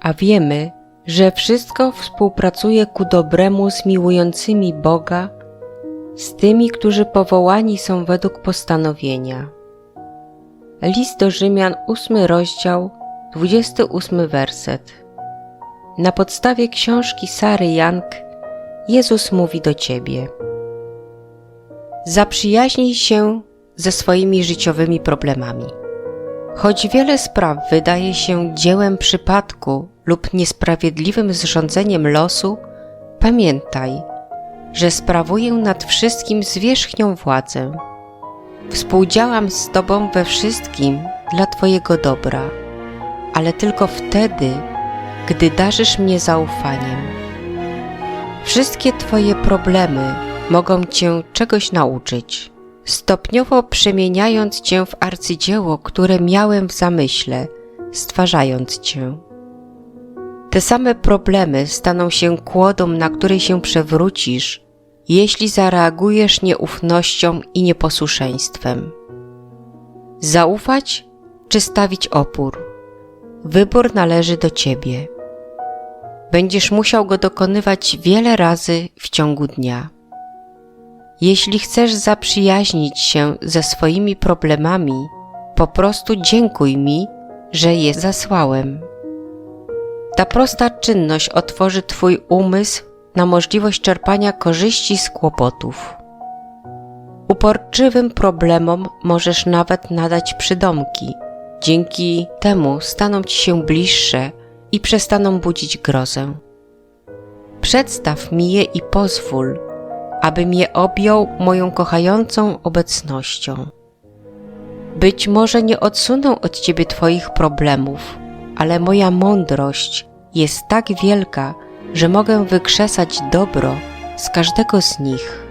a wiemy, że wszystko współpracuje ku dobremu z miłującymi Boga, z tymi, którzy powołani są według postanowienia. List do Rzymian, ósmy rozdział, 28 werset. Na podstawie książki Sary Young Jezus mówi do Ciebie. Zaprzyjaźnij się ze swoimi życiowymi problemami. Choć wiele spraw wydaje się dziełem przypadku lub niesprawiedliwym zrządzeniem losu, pamiętaj, że sprawuję nad wszystkim zwierzchnią władzę. Współdziałam z Tobą we wszystkim dla Twojego dobra, ale tylko wtedy, gdy darzysz mnie zaufaniem. Wszystkie Twoje problemy mogą Cię czegoś nauczyć, stopniowo przemieniając Cię w arcydzieło, które miałem w zamyśle, stwarzając Cię. Te same problemy staną się kłodą, na której się przewrócisz, jeśli zareagujesz nieufnością i nieposłuszeństwem. Zaufać czy stawić opór? Wybór należy do Ciebie. Będziesz musiał go dokonywać wiele razy w ciągu dnia. Jeśli chcesz zaprzyjaźnić się ze swoimi problemami, po prostu dziękuj mi, że je zasłałem. Ta prosta czynność otworzy Twój umysł na możliwość czerpania korzyści z kłopotów. Uporczywym problemom możesz nawet nadać przydomki. Dzięki temu staną Ci się bliższe i przestaną budzić grozę. Przedstaw mi je i pozwól, abym je objął moją kochającą obecnością. Być może nie odsunę od Ciebie Twoich problemów, ale moja mądrość jest tak wielka, że mogę wykrzesać dobro z każdego z nich.